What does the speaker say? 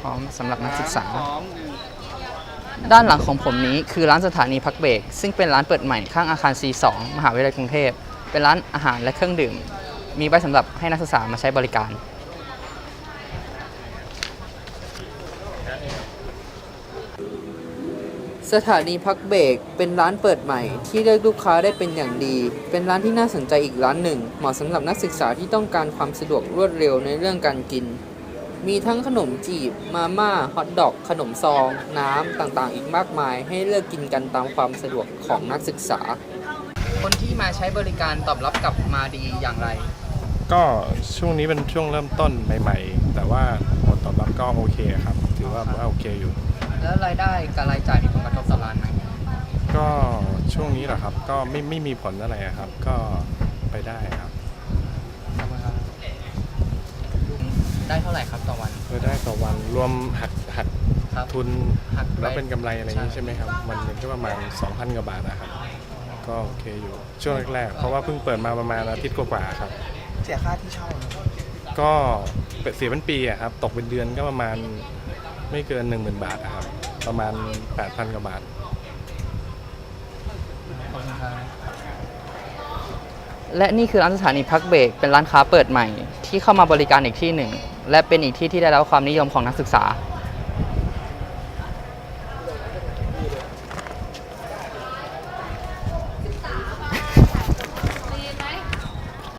พร้อมสำหรับนักศึกษา ด้านหลังของผมนี้คือร้านสถานีพักเบรกซึ่งเป็นร้านเปิดใหม่ข้างอาคาร C2 มหาวิทยาลัยกรุงเทพ เป็นร้านอาหารและเครื่องดื่ม มีไว้สำหรับให้นักศึกษามาใช้บริการ สถานีพักเบรกเป็นร้านเปิดใหม่ ที่เลือกลูกค้าได้เป็นอย่างดี เป็นร้านที่น่าสนใจอีกร้านหนึ่ง เหมาะสำหรับนักศึกษาที่ต้องการความสะดวกรวดเร็วในเรื่องการกิน มีทั้งขนมจีบ มาม่า ฮอทดอก ขนมซอง น้ำต่างๆ อีกมากมาย ให้เลือกกินกันตามความสะดวกของนักศึกษา คนที่มาใช้บริการตอบรับกลับมาดีอย่างไร ก็ช่วงนี้เป็นช่วงเริ่มต้นใหม่ ๆ แต่ว่าผลตอบรับก็โอเคครับ ถือว่าว่าโอเคอยู่ แล้วรายได้กับรายจ่ายมีผลกระทบต่อร้านไหมก็ช่วงนี้เหรอครับ ก็ไม่ไม่มีผลอะไรอะครับ ก็ไปได้ครับ ได้เท่าไหร่ครับต่อวันไปได้ต่อวันรวมหักหักครับ ทุนหักไปแล้วเป็นกำไรอะไรอย่างนี้ใช่ใช่ไหมครับวันหนึงก็ประมาณ 2,000กว่าบาทนะครับก็โอเคอยู่ช่วงแรกๆเพราะว่าเพิ่งเปิดมาประมาณอาทิตย์กว่าๆครับ เสียค่าที่เช่าไหมก็เสียเป็นปีอะครับตกเป็นเดือนก็ประมาณไม่เกิน 10,000 บาทอะครับประมาณ 8,000กว่าบาทและนี่คือร้านสถานีพักเบรกเป็นร้านค้าเปิดใหม่ ที่เข้ามาบริการอีกที่หนึ่ง และเป็นอีกที่ที่ได้รับความนิยมของนักศึกษา